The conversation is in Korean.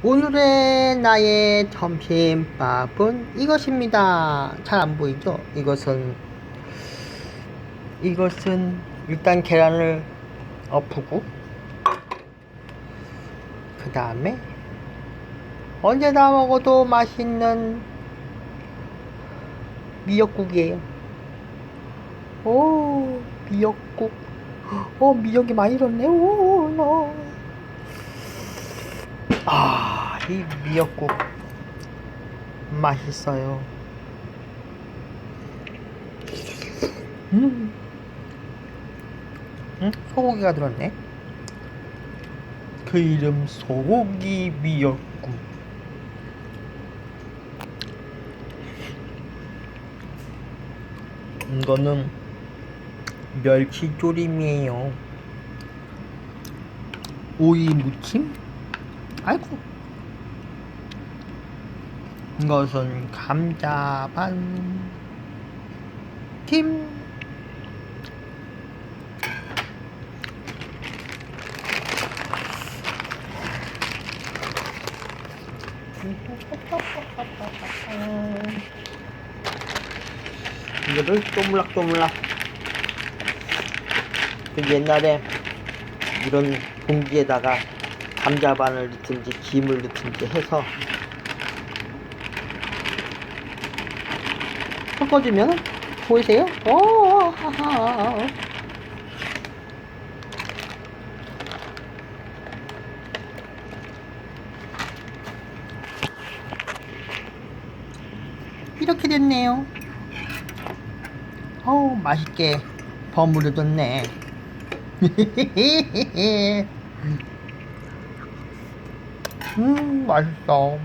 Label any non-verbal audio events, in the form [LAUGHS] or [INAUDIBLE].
오늘의 나의 점심밥은 이것입니다. 잘 안 보이죠? 이것은 이것은 일단 계란을 엎고 그 다음에 언제나 먹어도 맛있는 미역국이에요. 오 미역국. 어 미역이 많이 넣네. 오 너. 아, 이 미역국 맛있어요. 음, 음, 소고기가 들었네. 그 이름 소고기 미역국. 이거는 멸치 조림이에요. 오이 무침? 아이고. 이것은 감자 반 팀. 이거를 쪼물락쪼물락 그 옛날에 이런 봉지에다가 감자반을 넣든지 김을 넣든지 해서 섞어주면 보이세요? 오, 하하. 이렇게 됐네요. 어우, 맛있게 버무려졌네. [LAUGHS] 음 맛있어.